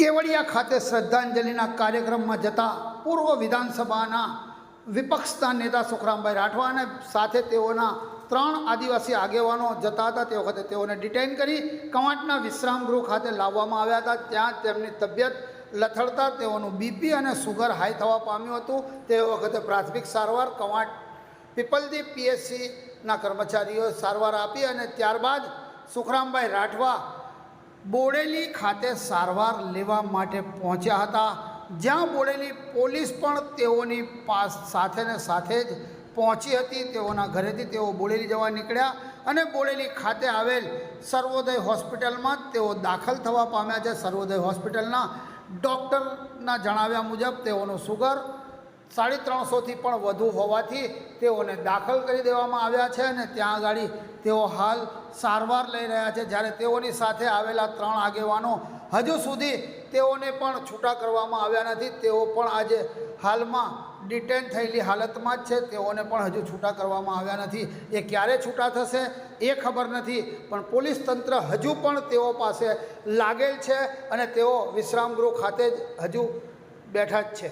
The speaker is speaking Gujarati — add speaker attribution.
Speaker 1: કેવડિયા ખાતે શ્રદ્ધાંજલિના કાર્યક્રમમાં જતા પૂર્વ વિધાનસભાના વિપક્ષના નેતા સુખરામભાઈ રાઠવા અને સાથે તેઓના ત્રણ આદિવાસી આગેવાનો જતા હતા. તે વખતે તેઓને ડિટેન કરી કવાંટના વિશ્રામ ગૃહ ખાતે લાવવામાં આવ્યા હતા. ત્યાં તેમની તબિયત લથડતા તેઓનું બીપી અને સુગર હાઈ થવા પામ્યું હતું. તે વખતે પ્રાથમિક સારવાર કવાંટ પીપલદી પીએસસીના કર્મચારીઓએ સારવાર આપી અને ત્યારબાદ સુખરામભાઈ રાઠવા બોડેલી ખાતે સારવાર લેવા માટે પહોંચ્યા હતા, જ્યાં બોડેલી પોલીસ પણ તેઓની પાસ સાથે ને સાથે જ પહોંચી હતી. તેઓના ઘરેથી તેઓ બોડેલી જવા નીકળ્યા અને બોડેલી ખાતે આવેલ સર્વોદય હોસ્પિટલમાં તેઓ દાખલ થવા પામ્યા છે. સર્વોદય હોસ્પિટલના ડૉક્ટરના જણાવ્યા મુજબ તેઓનું સુગર સાડી ત્રણસોથી પણ વધુ હોવાથી તેઓને દાખલ કરી દેવામાં આવ્યા છે અને ત્યાં આગળ તેઓ હાલ સારવાર લઈ રહ્યા છે. જ્યારે તેઓની સાથે આવેલા ત્રણ આગેવાનો હજુ સુધી તેઓને પણ છૂટા કરવામાં આવ્યા નથી. તેઓ પણ આજે હાલમાં ડિટેન થયેલી હાલતમાં જ છે. તેઓને પણ હજુ છૂટા કરવામાં આવ્યા નથી. એ ક્યારે છૂટા થશે એ ખબર નથી, પણ પોલીસ તંત્ર હજુ પણ તેઓ પાસે લાગેલ છે અને તેઓ વિશ્રામગૃહ ખાતે જ હજુ બેઠા જ છે.